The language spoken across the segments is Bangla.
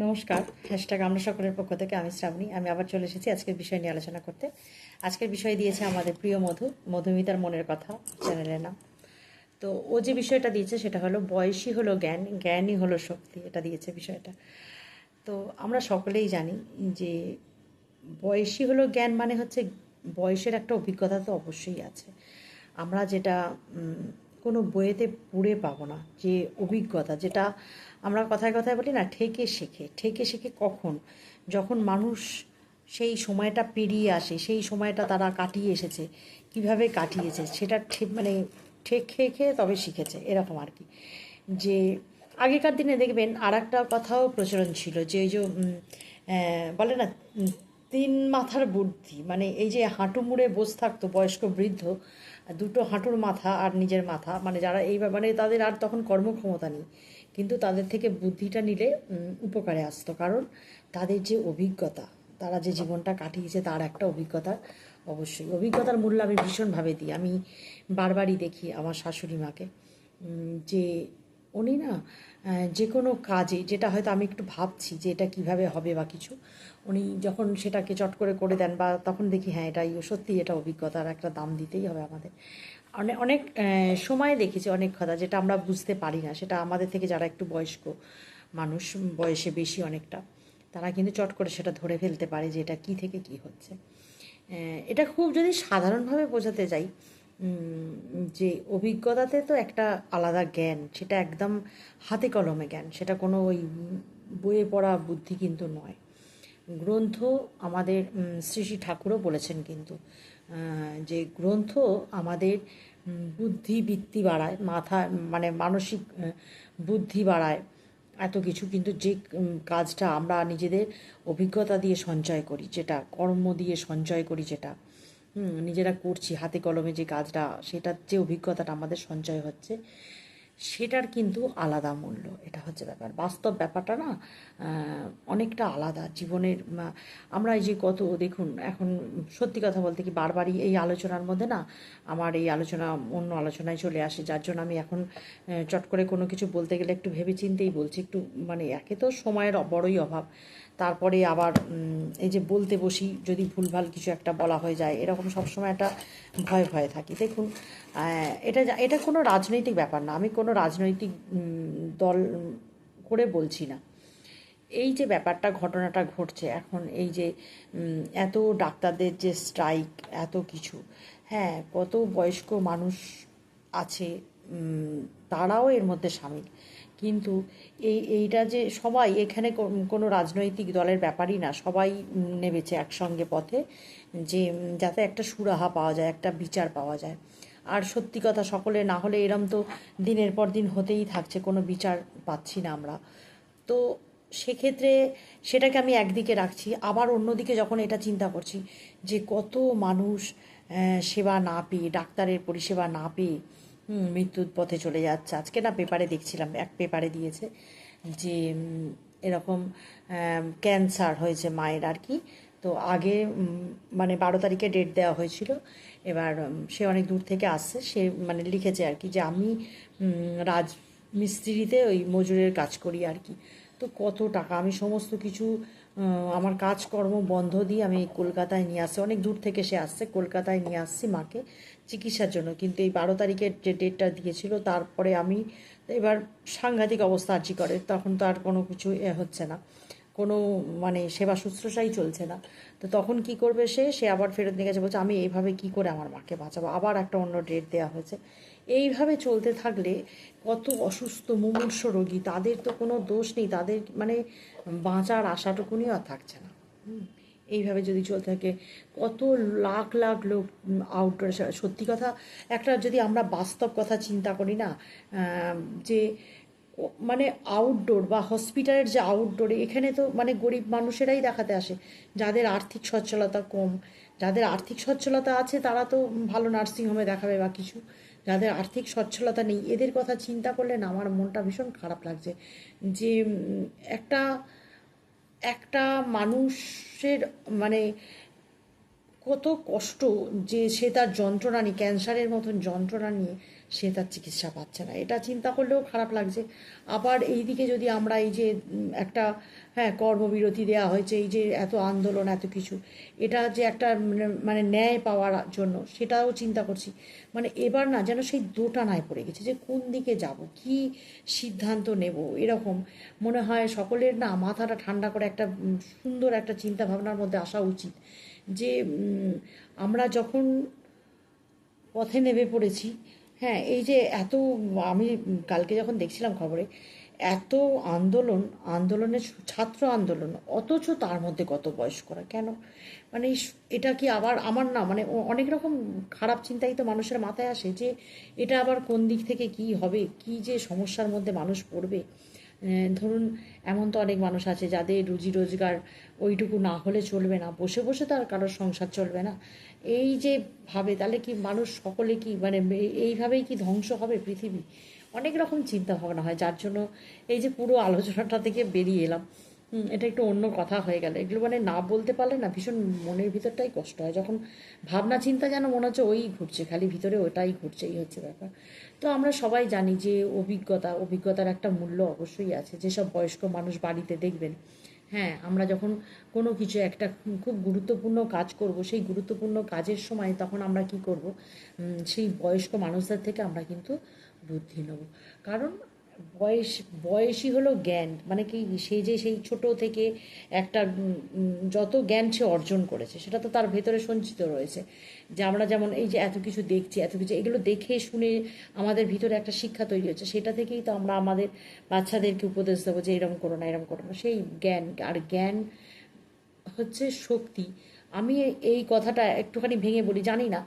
নমস্কার হ্যাশট্যাগ আমরা সকলের পক্ষ থেকে, আমি শ্রাবণী, আমি আবার চলে এসেছি আজকের বিষয় নিয়ে আলোচনা করতে। আজকের বিষয় দিয়েছে আমাদের প্রিয় মধু, মধুমিতার মনের কথা, চ্যানেলের নাম। তো ও যে বিষয়টা দিয়েছে সেটা হলো বয়সই হলো জ্ঞান জ্ঞানই হলো শক্তি, এটা দিয়েছে বিষয়টা। তো আমরা সকলেই জানি যে বয়সই হলো জ্ঞান মানে হচ্ছে বয়সের একটা অভিজ্ঞতা তো অবশ্যই আছে। আমরা যেটা কোনো বইয়েতে পড়ে পাবো না, যে অভিজ্ঞতা, যেটা আমরা কথায় কথায় বলি না, ঠেকে শেখে। ঠেকে শেখে কখন? যখন মানুষ সেই সময়টা পেরিয়ে আসে, সেই সময়টা তারা কাটিয়ে এসেছে, কীভাবে কাটিয়েছে, সেটা ঠিক মানে ঠেক খেয়ে খেয়ে তবে শিখেছে, এরকম আর কি। যে আগেকার দিনে দেখবেন আর একটা কথাও প্রচলন ছিল, যে যে বলে না তিন মাথার বুদ্ধি মানে এই যে হাঁটু মুড়ে বসে থাকতো বয়স্ক বৃদ্ধ, দুটো হাঁটুর মাথা আর নিজের মাথা মানে যারা এই মানে তাদের আর তখন কর্মক্ষমতা নেই। কিন্তু তাদের থেকে বুদ্ধিটা নিলে উপকারে আসতো। কারণ তাদের যে অভিজ্ঞতা, তারা যে জীবনটা কাটিয়েছে, তার একটা অভিজ্ঞতা অবশ্যই। অভিজ্ঞতার মূল্য আমি ভীষণভাবে দিই। আমি বারবারই দেখি আমার শাশুড়ি মাকে যে উনি না যে কোনো কাজে, যেটা হয়তো আমি একটু ভাবছি যে এটা কীভাবে হবে বা কিছু, উনি যখন সেটাকে চট করে করে দেন বা তখন দেখি হ্যাঁ এটাই সত্যি এটা অভিজ্ঞতার একটা দাম দিতেই হবে আমাদের। অনেক অনেক সময় দেখেছি, অনেক কথা যেটা আমরা বুঝতে পারি না, সেটা আমাদের থেকে যারা একটু বয়স্ক মানুষ বয়সে বেশি অনেকটা, তারা কিন্তু চট করে সেটা ধরে ফেলতে পারে যে এটা কী থেকে কী হচ্ছে। এটা খুব যদি সাধারণভাবে বোঝাতে যাই যে অভিজ্ঞতাতে তো একটা আলাদা জ্ঞান, সেটা একদম হাতে কলমে জ্ঞান, সেটা কোনো ওই বইয়ে পড়া বুদ্ধি কিন্তু নয়। গ্রন্থ আমাদের শ্রী শ্রী ঠাকুরও বলেছেন কিন্তু যে গ্রন্থ আমাদের বুদ্ধি বৃত্তি বাড়ায়, মাথা মানে মানসিক বুদ্ধি বাড়ায়, এত কিছু কিন্তু যে কাজটা আমরা নিজেদের অভিজ্ঞতা দিয়ে সঞ্চয় করি, যেটা কর্ম দিয়ে সঞ্চয় করি যেটা হুম, নিজেরা করছি হাতে কলমে যে কাজটা সেটার যে অভিজ্ঞতাটা আমাদের সঞ্চয় হচ্ছে সেটার কিন্তু আলাদা মূল্য। এটা হচ্ছে ব্যাপার। বাস্তব ব্যাপারটা না অনেকটা আলাদা। জীবনের আমরা এই যে কত দেখুন এখন সত্যি কথা বলতে কি বারবারই এই আলোচনার মধ্যে না আমার এই আলোচনা অন্য আলোচনায় চলে আসে যার জন্য আমি এখন চট করে কোনো কিছু বলতে গেলে একটু ভেবে চিন্তেই বলছি। একটু মানে একে তো সময়ের বড়ই অভাব। তারপরে আবার এই যে বলতে বসি, যদি ভুলভাল কিছু একটা বলা হয়ে যায়, এরকম সবসময় একটা ভয় ভয়ে থাকি। দেখুন এটা এটা কোনো রাজনৈতিক ব্যাপার না। আমি কোনো রাজনৈতিক দল করে বলছি না। এই যে ব্যাপারটা, ঘটনাটা ঘটছে এখন, এই যে এত ডাক্তারদের যে স্ট্রাইক, এত কিছু হ্যাঁ কত বয়স্ক মানুষ আছে তারাও এর মধ্যে সামিল। কিন্তু এই, এইটা যে সবাই এখানে কোনো রাজনৈতিক দলের ব্যাপারই না, সবাই নেমেছে একসঙ্গে পথে যে, যাতে একটা সুরাহা পাওয়া যায়, একটা বিচার পাওয়া যায়। আর সত্যি কথা সকলে না হলে এরম তো দিনের পর দিন হতেই থাকছে, কোনো বিচার পাচ্ছি না আমরা। তো সেক্ষেত্রে সেটাকে আমি একদিকে রাখছি, আবার অন্যদিকে যখন এটা চিন্তা করছি যে কত মানুষ সেবা না পেয়ে, ডাক্তারের পরিষেবা না পেয়ে হুম, মৃত্যুর পথে চলে যাচ্ছে। আজকে না পেপারে দেখছিলাম এক পেপারে দিয়েছে যে এরকম ক্যান্সার হয়েছে মায়ের আর কি। তো আগে মানে বারো তারিখে ডেট দেওয়া হয়েছিল। এবার সে অনেক দূর থেকে আসছে। সে মানে লিখেছে আর কি যে আমি উম, রাজ মিস্ত্রিতে ওই মজুরের কাজ করি আর কি। তো কত টাকা? আমি সমস্ত কিছু আমার কাজকর্ম বন্ধ দিয়ে আমি কলকাতায় নিয়ে আসছি অনেক দূর থেকে সে আসছে, কলকাতায় নিয়ে আসছি মাকে চিকিৎসার জন্য। কিন্তু এই বারো তারিখের যে ডেটটা দিয়েছিল, তারপরে আমি এবার সাংঘাতিক অবস্থা আর্জি করে, তখন তো আর কোনো কিছু এ হচ্ছে না। কোনো মানে সেবা শুশ্রূষাই চলছে না। তো তখন কি করবে সে? সে আবার ফেরত নিয়ে গেছে, বলছে, আমি এইভাবে কি করে আমার মাকে বাঁচাবো? আবার একটা অন্য ডেট দেওয়া হয়েছে। এইভাবে চলতে থাকলে কত অসুস্থ, মুমূর্ষ রোগী, তাদের তো কোনো দোষ নেই। তাদের মানে বাঁচার আশাটুকুনি আর থাকছে না। এইভাবে যদি চলতে থাকে, কত লাখ লাখ লোক আউটডোর সত্যি কথা, একটা যদি আমরা বাস্তব কথা চিন্তা করি না যে মানে আউটডোর বা হসপিটালের যে আউটডোরে এখানে তো মানে গরিব মানুষেরাই দেখাতে আসে। যাদের আর্থিক সচ্ছলতা কম, যাদের আর্থিক সচ্ছলতা আছে তারা তো ভালো নার্সিংহোমে দেখাবে বা কিছু। যাদের আর্থিক সচ্ছলতা নেই, এদের কথা চিন্তা করলে না আমার মনটা ভীষণ খারাপ লাগছে। যে একটা একটা মানুষের মানে কত কষ্ট যে সে তার যন্ত্রণা নিয়ে ক্যান্সারের মতন যন্ত্রণা নিয়ে সে তার চিকিৎসা পাচ্ছে না। এটা চিন্তা করলেও খারাপ লাগছে। আবার এই দিকে যদি আমরা এই যে একটা হ্যাঁ কর্মবিরতি দেওয়া হয়েছে, এই যে এত আন্দোলন, এত কিছু, এটা যে একটা মানে- ন্যায় পাওয়ার জন্য, সেটাও চিন্তা করছি। মানে এবার না, যেন সেই দোটানায় পড়ে গেছে যে কোন দিকে যাব, কি সিদ্ধান্ত নেব, এরকম। মনে হয় সকলের না মাথাটা ঠান্ডা করে একটা সুন্দর একটা চিন্তা ভাবনার মধ্যে আসা উচিত যে আমরা যখন পথে নেমে পড়েছি হ্যাঁ এই যে এত আমি কালকে যখন দেখছিলাম খবরে, এত আন্দোলন, আন্দোলনের ছাত্র আন্দোলন, অথচ তার মধ্যে কত বয়স্করা, কেন? মানে এটা কি আবার আমার না মানে অনেক রকম খারাপ চিন্তাই তো মানুষের মাথায় আসে যে এটা আবার কোন দিক থেকে কি হবে, কি যে সমস্যার মধ্যে মানুষ পড়বে। ধরুন, এমন তো অনেক মানুষ আছে যাদের রুজি রোজগার ওইটুকু না হলে চলবে না। বসে বসে তো আর কারোর সংসার চলবে না। এই যে ভাবে, তাহলে কি মানুষ সকলে কি মানে এইভাবেই কি ধ্বংস হবে পৃথিবী? অনেক রকম চিন্তা ভাবনা হয়, যার জন্য এই যে পুরো আলোচনাটা থেকে বেরিয়ে এলাম। এটা একটু অন্য কথা হয়ে গেল। এগুলো মানে না বলতে পারলে না ভীষণ মনের ভিতরটাই কষ্ট হয়। যখন ভাবনা চিন্তা যেন মনে হচ্ছে ওই ঘুরছে, খালি ভিতরে ওটাই ঘুরছে, এই হচ্ছে ব্যাপার। তো আমরা সবাই জানি যে অভিজ্ঞতা, অভিজ্ঞতার একটা মূল্য অবশ্যই আছে। যেসব বয়স্ক মানুষ বাড়িতে দেখবেন হ্যাঁ আমরা যখন কোনো কিছু একটা খুব গুরুত্বপূর্ণ কাজ করব, সেই গুরুত্বপূর্ণ কাজের সময় তখন আমরা কি করব? সেই বয়স্ক মানুষদের থেকে আমরা কিন্তু বুদ্ধি নেব। কারণ বয়স, বয়সই হলো জ্ঞান। মানে কি, সে যে সেই ছোট থেকে একটা যত জ্ঞান সে অর্জন করেছে, সেটা তো তার ভেতরে সঞ্চিত রয়েছে। যে আমরা যেমন এই যে এত কিছু দেখছি, এত কিছু, এগুলো দেখে শুনে আমাদের ভিতরে একটা শিক্ষা তৈরি হচ্ছে, সেটা থেকেই তো আমরা আমাদের বাচ্চাদেরকে উপদেশ দেবো যে এরম করো না, এরম করো না। সেই জ্ঞান, আর জ্ঞান হচ্ছে শক্তি। আমি এই কথাটা একটুখানি ভেঙে বলি, জানি না,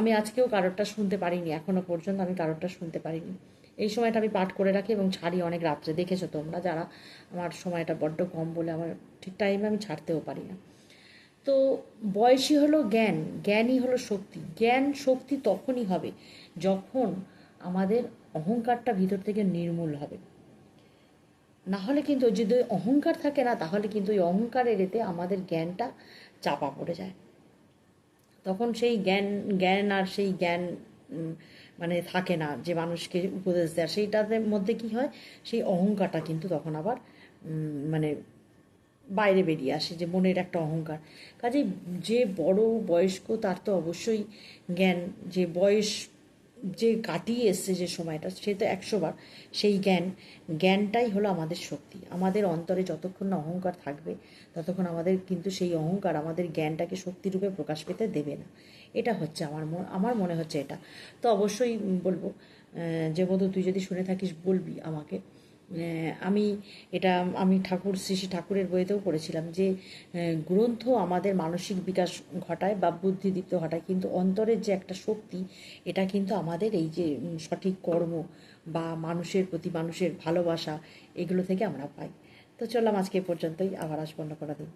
আমি আজকেও কারোরটা শুনতে পারিনি, এখনও পর্যন্ত আমি কারোরটা শুনতে পারিনি। এই সময়টা আমি পাঠ করে রাখি এবং ছাড়ি অনেক রাত্রে। দেখেছ তোমরা যারা আমার সময়টা বড্ড কম বলে আমার ঠিক টাইমে আমি ছাড়তেও পারি না। তো বয়সই হলো জ্ঞান, জ্ঞানই হলো শক্তি। জ্ঞান শক্তি তখনই হবে যখন আমাদের অহংকারটা ভিতর থেকে নির্মূল হবে। না হলে কিন্তু যদি অহংকার থাকে না, তাহলে কিন্তু ওই অহংকারের এতে আমাদের জ্ঞানটা চাপা পড়ে যায়। তখন সেই জ্ঞান জ্ঞান আর সেই জ্ঞান মানে থাকে না যে মানুষকে উপদেশ দেয়। সেইটার মধ্যে কি হয়? সেই অহংকারটা কিন্তু তখন আবার মানে বাইরে বেরিয়ে আসে যে মনের একটা অহংকার। কাজে যে বড় বয়স্ক তার তো অবশ্যই জ্ঞান, যে বয়স যে কাটিয়ে এসছে যে সময়টা, সে তো একশো বার। সেই জ্ঞান, জ্ঞানটাই হলো আমাদের শক্তি। আমাদের অন্তরে যতক্ষণ না অহংকার থাকবে, ততক্ষণ আমাদের কিন্তু সেই অহংকার আমাদের জ্ঞানটাকে শক্তিরূপে প্রকাশ পেতে দেবে না। এটা হচ্ছে আমার আমার মনে হচ্ছে এটা। তো অবশ্যই বলব যে বোধ তুই যদি শুনে থাকিস, বলবি আমাকে। আমি এটা, আমি ঠাকুর, শ্রী শ্রী ঠাকুরের বইতেও পড়েছিলাম যে গ্রন্থ আমাদের মানসিক বিকাশ ঘটায় বা বুদ্ধিদীপ্ত ঘটায়, কিন্তু অন্তরের যে একটা শক্তি, এটা কিন্তু আমাদের এই যে সঠিক কর্ম বা মানুষের প্রতি মানুষের ভালোবাসা, এগুলো থেকে আমরা পাই। তো চললাম আজকে পর্যন্তই, আবার আসব করা দিন।